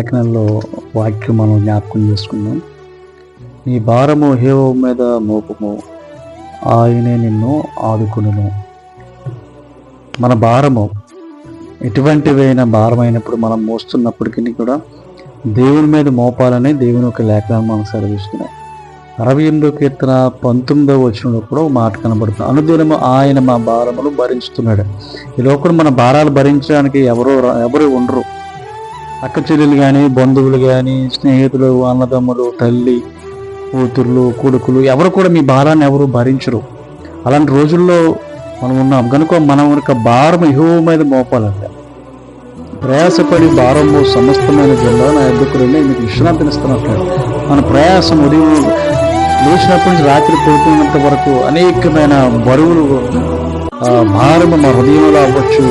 లేఖనంలో వాక్యం మనం జ్ఞాపకం చేసుకుందాం. నీ భారము హేవో మీద మోపము. ఆయనే నిన్ను ఆదుకును మన భారము ఎటువంటివైన భారమైనప్పుడు మనం మోస్తున్నప్పటికీ కూడా దేవుని మీద మోపాలని దేవుని యొక్క లేఖనాన్ని మనం సరిచూస్తున్నాం అరవై ఎనిమిదో కీర్తన పంతొమ్మిదో వచ్చినప్పుడు కూడా మాట కనబడుతుంది. అనుదినము ఆయన మా భారములు భరించుతున్నాడు. ఈ లోకం మన భారాలు భరించడానికి ఎవరు ఎవరు ఉండరు. అక్క చెల్లెలు కానీ బంధువులు కానీ స్నేహితులు అన్నదమ్ములు తల్లి కూతుర్లు కొడుకులు ఎవరు కూడా మీ భారాన్ని ఎవరు భరించరు. అలాంటి రోజుల్లో మనం ఉన్నాం. కనుక మనం యొక్క భారం ఇహో మీద మోపాలంట ప్రయాసపడి భారము సమస్తమైన జిల్లా నా ఎద్దుకు మీకు విశ్రాంతినిస్తున్నట్లు మన ప్రయాసం ఉదయం లేచినప్పటి నుంచి రాత్రి పడుకున్నంత వరకు అనేకమైన బరువులు భారము మా హృదయంలో అవ్వచ్చు.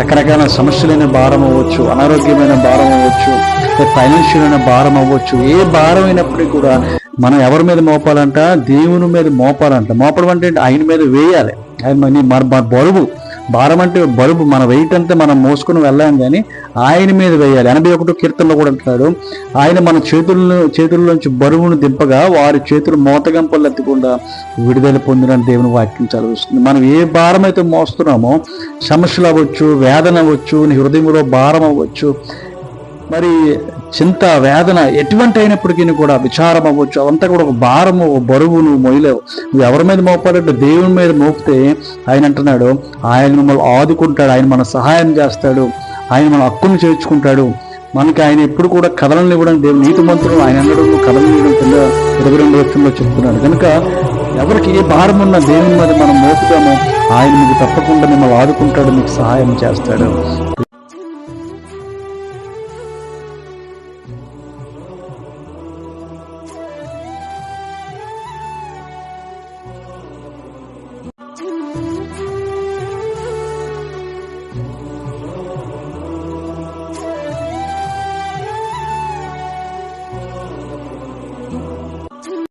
రకరకాల సమస్యలైన భారం అవ్వచ్చు అనారోగ్యమైన భారం అవ్వచ్చు ఫైనాన్షియల్ అయిన భారం అవ్వచ్చు ఏ భారం అయినప్పటికీ కూడా మనం ఎవరి మీద మోపాలంట? దేవుని మీద మోపాలంట. మోపడం అంటే ఆయన మీద వేయాలి. ఆయన మన మన బరువు. భారం అంటే బరువు మన వెయిట్ అంతా మనం మోసుకుని వెళ్ళాం కానీ ఆయన మీద వేయాలి. ఎనభై ఒకటో కీర్తనలో కూడా అంటున్నాడు ఆయన మన చేతుల్లో చేతుల్లోంచి బరువును దింపగా వారి చేతులు మోతగంపలు ఎత్తకుండా విడుదల పొందిన దేవుని వాక్యం చదివిస్తుంది. మనం ఏ భారం అయితే మోస్తున్నామో సమస్యలు అవ్వచ్చు వేదన అవ్వచ్చు హృదయంలో భారం అవ్వచ్చు మరి చింత వేదన ఎటువంటి అయినప్పటికీ కూడా విచారం అవ్వచ్చు అవంతా కూడా ఒక భారము ఒక బరువు నువ్వు మొయ్యలేవు. నువ్వు ఎవరి మీద మోపాలంటే దేవుని మీద మోపితే ఆయన అంటున్నాడు ఆయన మిమ్మల్ని ఆదుకుంటాడు ఆయన మన సహాయం చేస్తాడు ఆయన మన హక్కును చేర్చుకుంటాడు. మనకి ఆయన ఎప్పుడు కూడా కథలను ఇవ్వడం దేవుని నీతి మంత్రులు ఆయన అన్నడం కథలను ఇవ్వడం కింద ఇరవై రెండు వచ్చంలో చెప్తున్నాడు. కనుక ఎవరికి ఏ భారం ఉన్న దేవుని మీద మనం మోపుతామో ఆయన మీకు తప్పకుండా మిమ్మల్ని ఆదుకుంటాడు మీకు సహాయం చేస్తాడు. 我